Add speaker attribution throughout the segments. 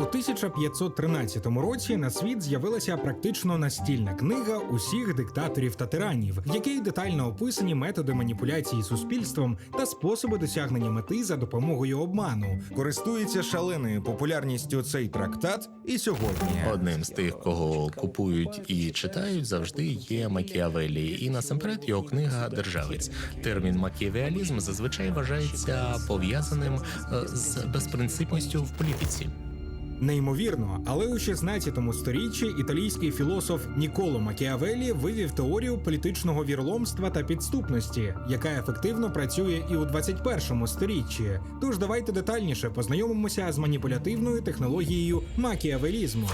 Speaker 1: У 1513 році на світ з'явилася практично настільна книга усіх диктаторів та тиранів, в якій детально описані методи маніпуляції суспільством та способи досягнення мети за допомогою обману.
Speaker 2: Користується шаленою популярністю цей трактат і сьогодні.
Speaker 3: Одним з тих, кого купують і читають, завжди є Макіавелі, і насамперед його книга Державець. Термін макіавеалізм зазвичай вважається пов'язаним е, з безпринципністю в політиці.
Speaker 1: Неймовірно, але у 16 сторіччі італійський філософ Ніколо Макіавелі вивів теорію політичного віроломства та підступності, яка ефективно працює і у 21 сторіччі. Тож давайте детальніше познайомимося з маніпулятивною технологією макіавелізму.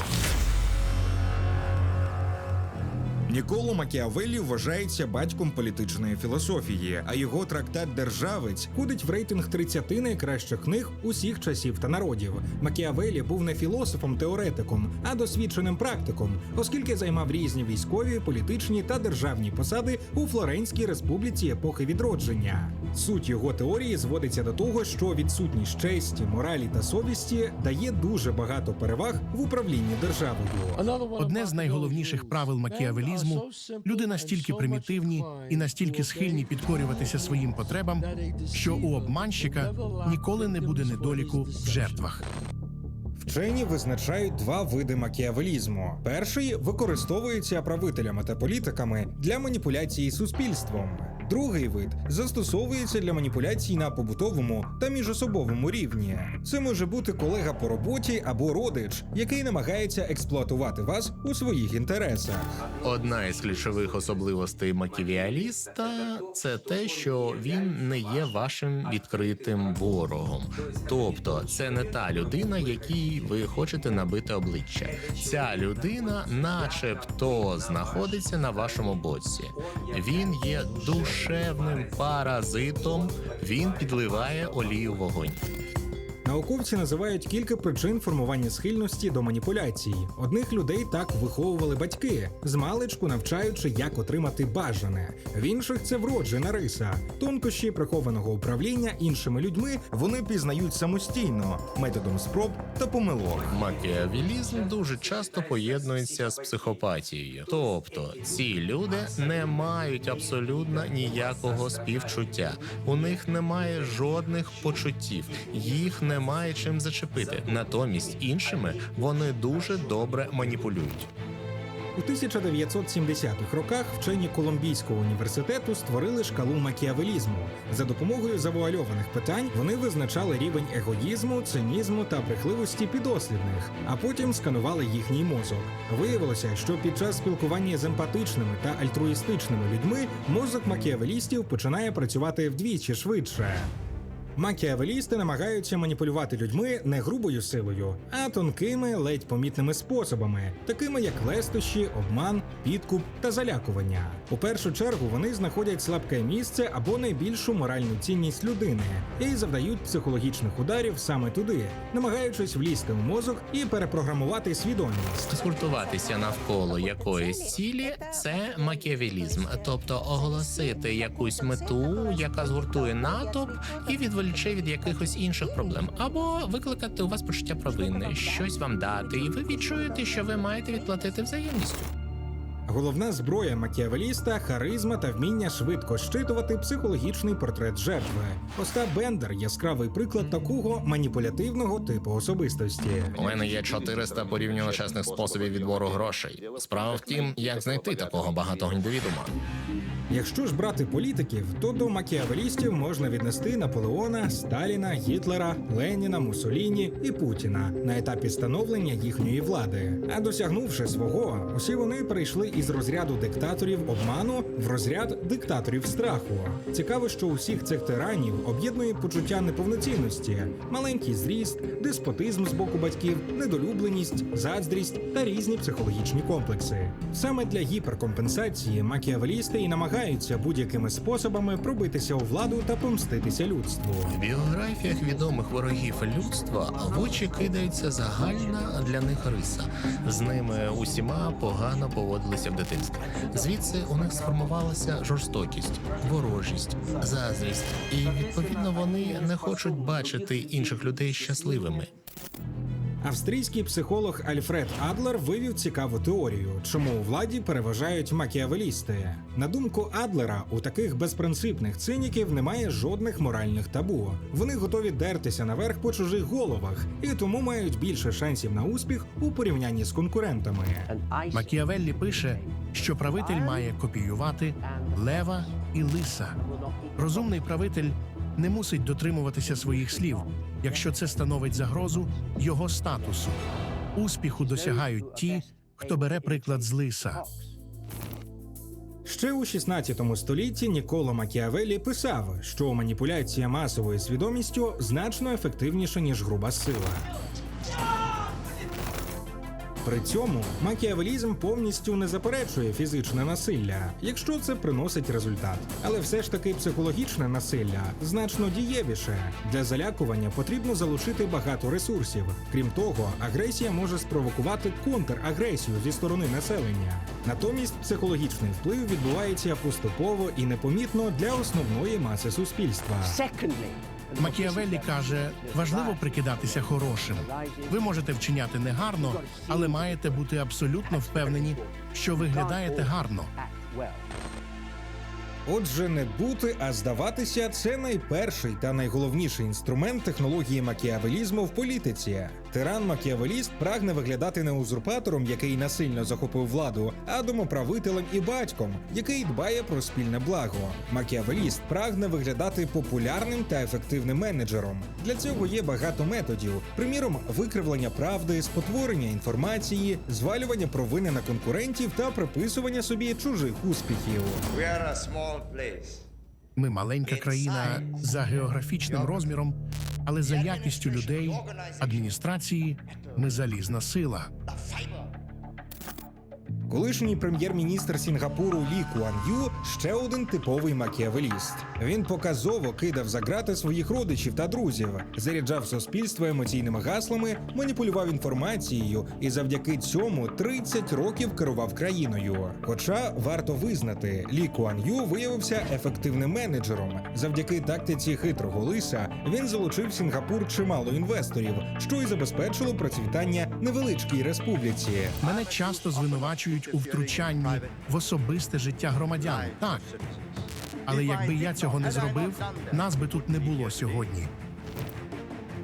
Speaker 2: Ніколо Макіавеллі вважається батьком політичної філософії, а його трактат Державець
Speaker 1: Входить в рейтинг 30 найкращих книг усіх часів та народів. Макіавелі був не філософом-теоретиком, а досвідченим практиком, оскільки займав різні військові, політичні та державні посади у Флоренській республіці епохи відродження. Суть його теорії зводиться до того, що відсутність честі, моралі та совісті дає дуже багато переваг в управлінні державою.
Speaker 4: Одне з найголовніших правил макіавелізму люди настільки примітивні і настільки схильні підкорюватися своїм потребам, що у обманщика ніколи не буде недоліку в жертвах.
Speaker 1: Вчені визначають два види макіавелізму. Перший використовується правителями та політиками для маніпуляції суспільством. Другий вид застосовується для маніпуляцій на побутовому та міжособовому рівні. Це може бути колега по роботі або родич, який намагається експлуатувати вас у своїх інтересах.
Speaker 3: Одна із ключових особливостей маківіаліста це те, що він не є вашим відкритим ворогом. Тобто, це не та людина, якій ви хочете набити обличчя. Ця людина, начебто, знаходиться на вашому боці. Він є душевним паразитом. Він підливає олію вогонь.
Speaker 1: Науковці називають кілька причин формування схильності до маніпуляцій. Одних людей так виховували батьки, змалечку навчаючи, як отримати бажане. В інших це вроджена риса, тонкощі прихованого управління іншими людьми.
Speaker 2: вони пізнають самостійно методом спроб та помилок.
Speaker 3: Макіавілізм дуже часто поєднується з психопатією. Тобто ці люди не мають абсолютно ніякого співчуття. У них немає жодних почуттів, їх немає чим зачепити. Натомість іншими вони дуже добре маніпулюють.
Speaker 1: У 1970-х роках вчені Колумбійського університету створили шкалу макіавелізму. За допомогою завуальованих питань вони визначали рівень егоїзму, цинізму та брехливості підослідних, а потім сканували їхній мозок. Виявилося, що під час спілкування з емпатичними та альтруїстичними людьми мозок макіавелістів починає працювати вдвічі швидше. Макіавелісти намагаються маніпулювати людьми не грубою силою, а тонкими, ледь помітними способами, такими як лестощі, обман, підкуп та залякування. У першу чергу вони знаходять слабке місце або найбільшу моральну цінність людини і завдають психологічних ударів саме туди, намагаючись влізти в мозок і перепрограмувати свідомість.
Speaker 3: Скультуватися навколо якоїсь цілі це макіавілізм, тобто оголосити якусь мету, яка згуртує натовп і відволіче від якихось інших проблем, або викликати у вас почуття провини, щось вам дати, і ви відчуєте, що ви маєте відплатити взаємністю.
Speaker 1: Головна зброя макіавеліста харизма та вміння швидко щитувати психологічний портрет жертви. Остап Бендер яскравий приклад такого маніпулятивного типу особистості.
Speaker 3: У мене є 400 порівняно чесних способів відбору грошей. Справа в тім, як знайти такого багатого індивідума.
Speaker 1: Якщо ж брати політиків, то до макіавелістів можна віднести Наполеона, Сталіна, Гітлера, Леніна, Муссоліні і Путіна на етапі становлення їхньої влади. А досягнувши свого, усі вони перейшли із розряду диктаторів обману в розряд диктаторів страху. Цікаво, що усіх цих тиранів об'єднує почуття неповноцінності, маленький зріст, деспотизм з боку батьків, недолюбленість, заздрість та різні психологічні комплекси. Саме для гіперкомпенсації макіавелісти і намагаються будь-якими способами пробитися у владу та помститися людству.
Speaker 3: В біографіях відомих ворогів людства в очі кидається загальна для них риса. З ними усіма погано поводилися в дитинстві. Звідси у них сформувалася жорстокість, ворожість, заздрість, і відповідно вони не хочуть бачити інших людей щасливими.
Speaker 5: Австрійський психолог Альфред Адлер вивів цікаву теорію, чому у владі переважають макіавелісти. На думку Адлера, у таких безпринципних циніків немає жодних моральних табу. Вони готові дертися наверх по чужих головах і тому мають більше шансів на успіх у порівнянні з конкурентами.
Speaker 4: Макіавеллі пише, що правитель має копіювати лева і лиса. Розумний правитель не мусить дотримуватися своїх слів, якщо це становить загрозу його статусу. Успіху досягають ті, хто бере приклад з лиса.
Speaker 5: Ще у 16 столітті Ніколо Макіавеллі писав, що маніпуляція масовою свідомістю значно ефективніша ніж груба сила. При цьому макіавелізм повністю не заперечує фізичне насилля, якщо це приносить результат. Але все ж таки психологічне насилля значно дієвіше. Для залякування потрібно залучити багато ресурсів. Крім того, агресія може спровокувати контрагресію зі сторони населення. Натомість психологічний вплив відбувається поступово і непомітно для основної маси суспільства.
Speaker 4: Макіавеллі каже, важливо прикидатися хорошим. Ви можете вчиняти негарно, але маєте бути абсолютно впевнені, що виглядаєте гарно.
Speaker 1: Отже, не бути, а здаватися це найперший та найголовніший інструмент технології макіавелізму в політиці. Тиран-макіавеліст прагне виглядати не узурпатором, який насильно захопив владу, а домоправителем і батьком, який дбає про спільне благо. Макіавеліст прагне виглядати популярним та ефективним менеджером. Для цього є багато методів, приміром, викривлення правди, спотворення інформації, звалювання провини на конкурентів та приписування собі чужих успіхів.
Speaker 2: We are a small place.
Speaker 4: Ми маленька країна за географічним розміром, але за якістю людей, адміністрації ми залізна сила.
Speaker 1: Колишній прем'єр-міністр Сінгапуру Лі Куан Ю ще один типовий макіавеліст. Він показово кидав за грати своїх родичів та друзів, заряджав суспільство емоційними гаслами, маніпулював інформацією і завдяки цьому 30 років керував країною. Хоча варто визнати, Лі Куан Ю виявився ефективним менеджером. Завдяки тактиці хитрого лиса він залучив Сінгапур чимало інвесторів, що й забезпечило процвітання невеличкій республіці.
Speaker 4: Мене часто звинувачують у втручанні в особисте життя громадян. Так, але якби я цього не зробив, нас би тут не було сьогодні.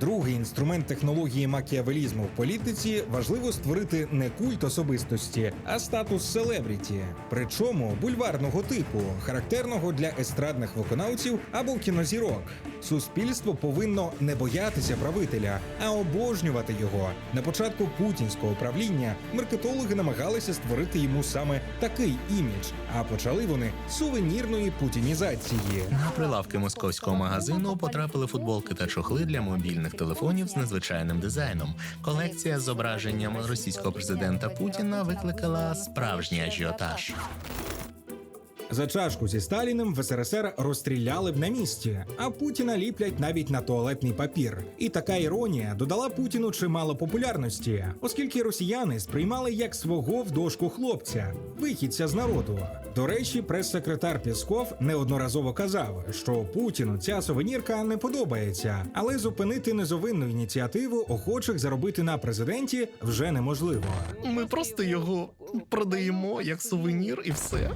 Speaker 1: Другий інструмент технології макіавелізму в політиці важливо створити не культ особистості, а статус селебріті, причому бульварного типу, характерного для естрадних виконавців або кінозірок. Суспільство повинно не боятися правителя, а обожнювати його. На початку путінського правління маркетологи намагалися створити йому саме такий імідж, а почали вони сувенірної путінізації.
Speaker 3: На прилавки московського магазину потрапили футболки та чохли для мобільних телефонів з незвичайним дизайном. Колекція з зображенням російського президента Путіна викликала справжній ажіотаж.
Speaker 5: За чашку зі Сталіним в СРСР розстріляли б на місці, а Путіна ліплять навіть на туалетний папір. І така іронія додала Путіну чимало популярності, оскільки росіяни сприймали як свого в дошку хлопця, вихідця з народу. До речі, прес-секретар Пісков неодноразово казав, що Путіну ця сувенірка не подобається, але зупинити низовинну ініціативу охочих заробити на президенті вже неможливо.
Speaker 3: Ми просто його продаємо як сувенір і все.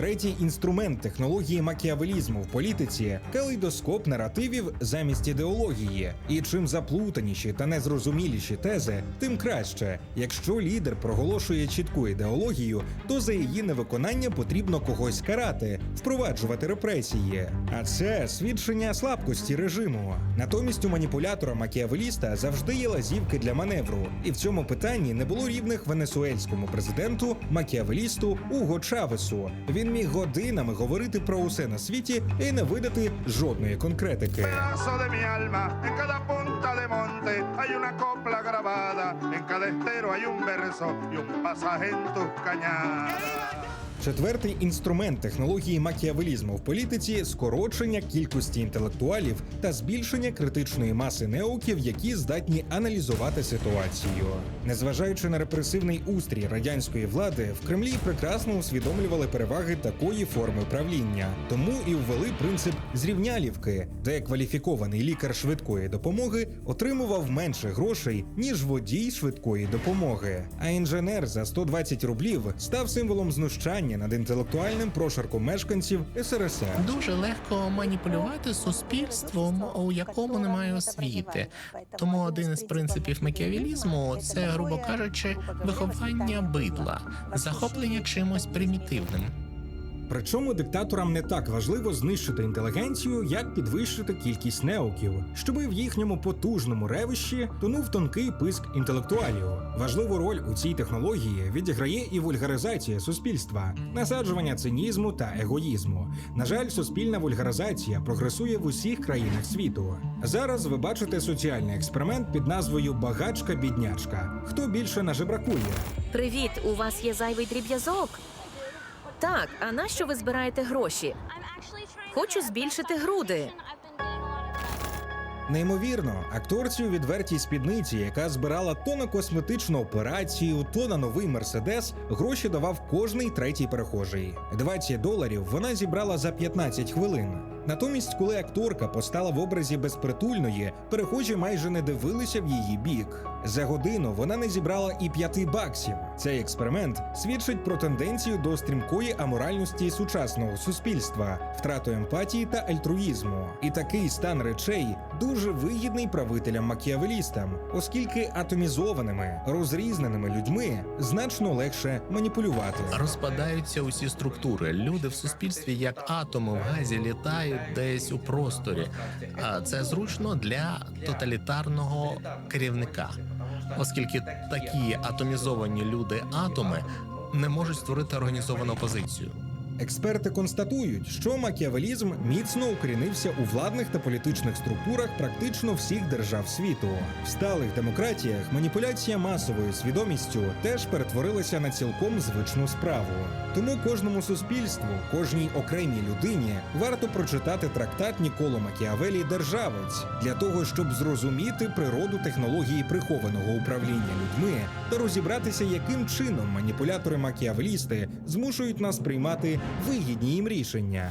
Speaker 1: Третій інструмент технології макіавелізму в політиці калейдоскоп наративів замість ідеології. І чим заплутаніші та незрозуміліші тези, тим краще. Якщо лідер проголошує чітку ідеологію, то за її невиконання потрібно когось карати, впроваджувати репресії. А це свідчення слабкості режиму. Натомість у маніпулятора макіавеліста завжди є лазівки для маневру, і в цьому питанні не було рівних венесуельському президенту макіавелісту Уго Чавесу. Він міг годинами говорити про усе на світі і не видати жодної конкретики.
Speaker 2: Grabada, en cada estero hay un verso y un pasaje tus cañadas.
Speaker 1: Четвертий інструмент технології макіавелізму в політиці скорочення кількості інтелектуалів та збільшення критичної маси неуків, які здатні аналізувати ситуацію. Незважаючи на репресивний устрій радянської влади, в Кремлі прекрасно усвідомлювали переваги такої форми правління, тому і ввели принцип зрівнялівки, де кваліфікований лікар швидкої допомоги отримував менше грошей ніж водій швидкої допомоги. А інженер за 120 рублів став символом знущання над інтелектуальним прошарком мешканців СРСР.
Speaker 3: Дуже легко маніпулювати суспільством, у якому немає освіти. Тому один із принципів макіавілізму це, грубо кажучи, виховання бидла, захоплення чимось примітивним.
Speaker 6: Причому диктаторам не так важливо знищити інтелігенцію, як підвищити кількість неуків, щоби в їхньому потужному ревищі тонув тонкий писк інтелектуалів. Важливу роль у цій технології відіграє і вульгаризація суспільства, насаджування цинізму та егоїзму. На жаль, суспільна вульгаризація прогресує в усіх країнах світу. Зараз ви бачите соціальний експеримент під назвою Багачка-біднячка. Хто більше нажебракує?
Speaker 7: Привіт, у вас є зайвий дріб'язок. Так, а на що ви збираєте гроші?
Speaker 8: Хочу збільшити груди.
Speaker 1: Неймовірно, акторці у відвертій спідниці, яка збирала то на косметичну операцію, то на новий мерседес, гроші давав кожний третій перехожий. 20 доларів вона зібрала за 15 хвилин. Натомість, коли акторка постала в образі безпритульної, перехожі майже не дивилися в її бік. За годину вона не зібрала і п'яти баксів. Цей експеримент свідчить про тенденцію до стрімкої аморальності сучасного суспільства, втрату емпатії та альтруїзму. І такий стан речей дуже вигідний правителям-макіавелістам, оскільки атомізованими, розрізненими людьми значно легше маніпулювати.
Speaker 3: Розпадаються усі структури. Люди в суспільстві, як атоми в газі, літають десь у просторі. А це зручно для тоталітарного керівника, оскільки такі атомізовані люди атоми не можуть створити організовану опозицію.
Speaker 1: Експерти констатують, що макіавелізм міцно укорінився у владних та політичних структурах практично всіх держав світу. В сталих демократіях маніпуляція масовою свідомістю теж перетворилася на цілком звичну справу. Тому кожному суспільству, кожній окремій людині варто прочитати трактат Ніколо Макіавелі Державець для того, щоб зрозуміти природу технології прихованого управління людьми та розібратися, яким чином маніпулятори макіавелісти змушують нас приймати вигідні їм рішення.